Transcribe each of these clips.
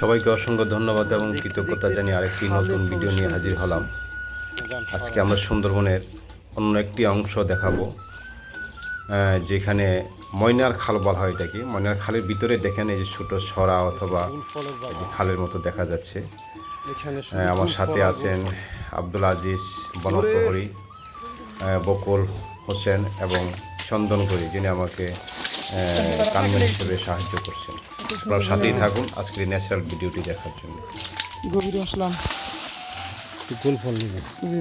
সবাইকে অসংখ্য ধন্যবাদ এবং কৃতজ্ঞতা জানিয়ে আরেকটি নতুন ভিডিও নিয়ে হাজির হলাম। আজকে আমরা সুন্দরবনের অন্য একটি অংশ দেখাবো যেখানে ময়নার খাল বলা হয় এটাকে। ময়নার খালের ভিতরে দেখেন এই যে ছোটো সরা অথবা খালের মতো দেখা যাচ্ছে। আমার সাথে আছেন আব্দুল আজিজ বনপ্রহরী বকুল হোসেন এবং চন্দন করি, যিনি আমাকে কানমেন হিসেবে সাহায্য করছেন। আপনার সাথেই থাকুন আজকের ন্যাচারাল ভিডিওটি দেখার জন্য। গভীরে আসলাম। গোল ফল নিবে জি।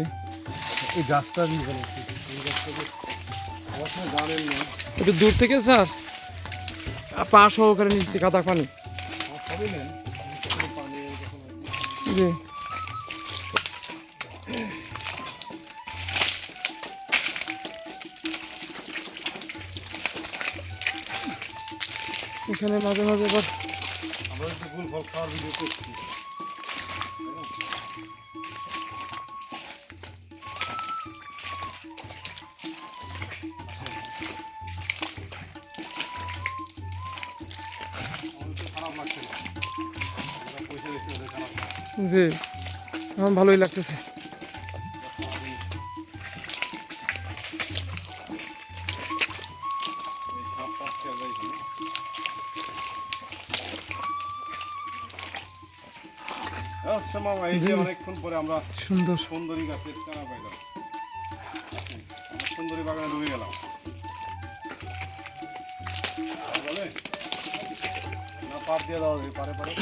এই গাছটা নিয়ে একটু। দূর থেকে স্যার? আ, পা সহকারে নিচ্ছি কাদা পানি। জি। দিচ্ছে মাঝে খারাপ লাগে। জি আমার ভালোই লাগতেছে আচ্ছা মামা এই যে অনেকক্ষণ পরে আমরা সুন্দর। সুন্দরী গাছের চারা পাইলাম। সুন্দরী বাগানে ঢুকে গেলাম। বলে? না পাট দিয়ে দেওয়া যায় পারে পারে।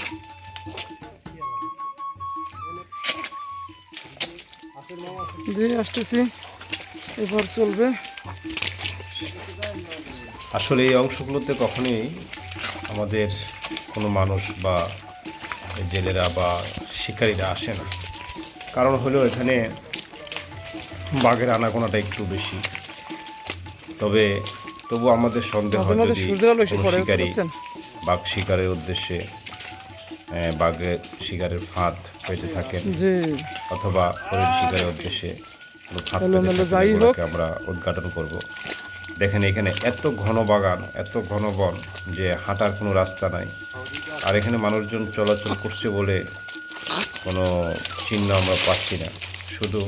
জি আসতেছি। এবার চলবে। আসলে এই অংশগুলোতে কখনোই আমাদের কোনো মানুষ বা জেলেরা বা শিকারীরা আসে না। কারণ হলো এখানে বাঘের আনাগোনাটা একটু বেশি। তবে তবু আমাদের সন্দেহ যদি শিকারী বাঘ শিকারের উদ্দেশ্যে বাঘের শিকারের ফাঁদ পেতে থাকেন অথবা হরিণ শিকারের উদ্দেশ্যে। আমরা উদ্ঘাটন করব। দেখেন এখানে এত ঘন বাগান, এত ঘন বন যে হাঁটার কোনো রাস্তা নাই। আর এখানে মানুষজন চলাচল করছে বলে কোনো চিহ্ন আমরা পাচ্ছি না। শুধু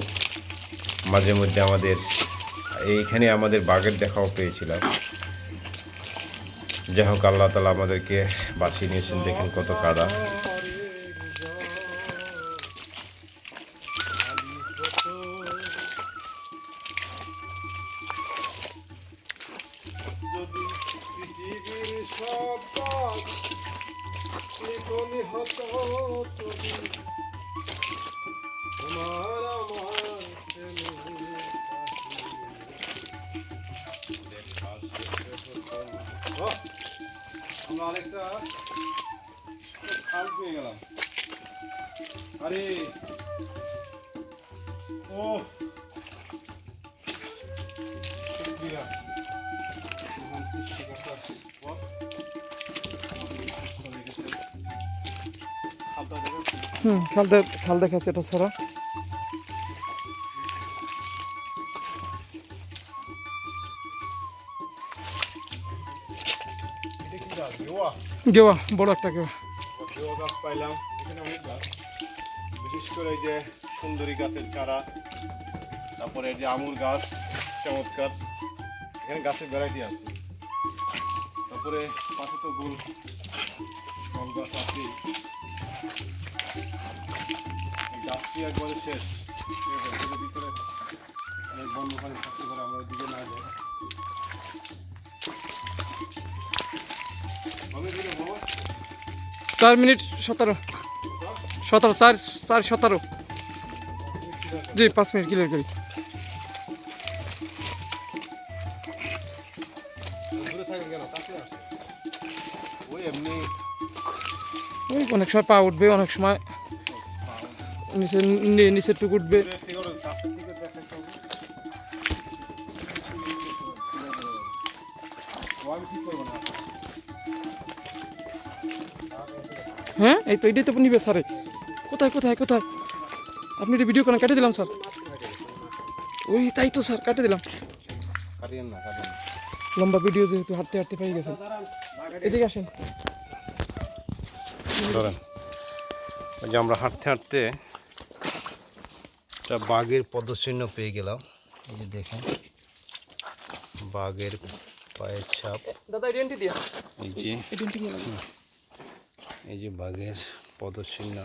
মাঝে মধ্যে আমাদের, এইখানে আমাদের বাঘের দেখাও পেয়েছিলাম। যাই হোক, আল্লাহ তালা আমাদেরকে বাঁচিয়ে নিয়েছেন। দেখেন কত কাদা। লিখনি হতো তবু তোমার আমরা আরেকটা খাল পেয়ে গেলাম। আরে ও হুম, খাল দে, খাল দেখাচ্ছে এটা ছড়া। গেওয়া, বড় একটা গেওয়া। গাছ পাইলাম গাছ বিশেষ করে যে সুন্দরী গাছের চারা তারপরে যে আমুর গাছ চমৎকার এখানে গাছের ভ্যারাইটি আছে। তারপরে পাশে তো গুল। শেষ। ঠিক আছে, এটার ভিতরে অনেক বন্ধ পানি থাকতে পারে আমরা ওইদিকে না যাই। আমি দিলে বাবা চার মিনিট সতেরো। সতেরো চার চার সতেরো। জি পাঁচ মিনিট ক্লিয়ার করি। অনেক সময় পা উঠবে অনেক সময় নিচে নিচের টুক উঠবে। হ্যাঁ? এই তো এটাই তো নিবে স্যারে। কোথায় কোথায় কোথায়? আপনি এটা ভিডিও করেন কেটে দিলাম, স্যার। ওই তাই তো, স্যার কেটে দিলাম। লম্বা ভিডিও যেহেতু হাঁটতে হাঁটতে পেয়ে গেছেন। এদিকে আসেন। ধরেন। ওই যে আমরা হাঁটতে হাঁটতে একটা বাঘের পদচিহ্ন পেয়ে গেলাম। এই যে দেখেন বাঘের পায়ের ছাপ। দাদা এই যে এই যে বাঘের পদচিহ্ন।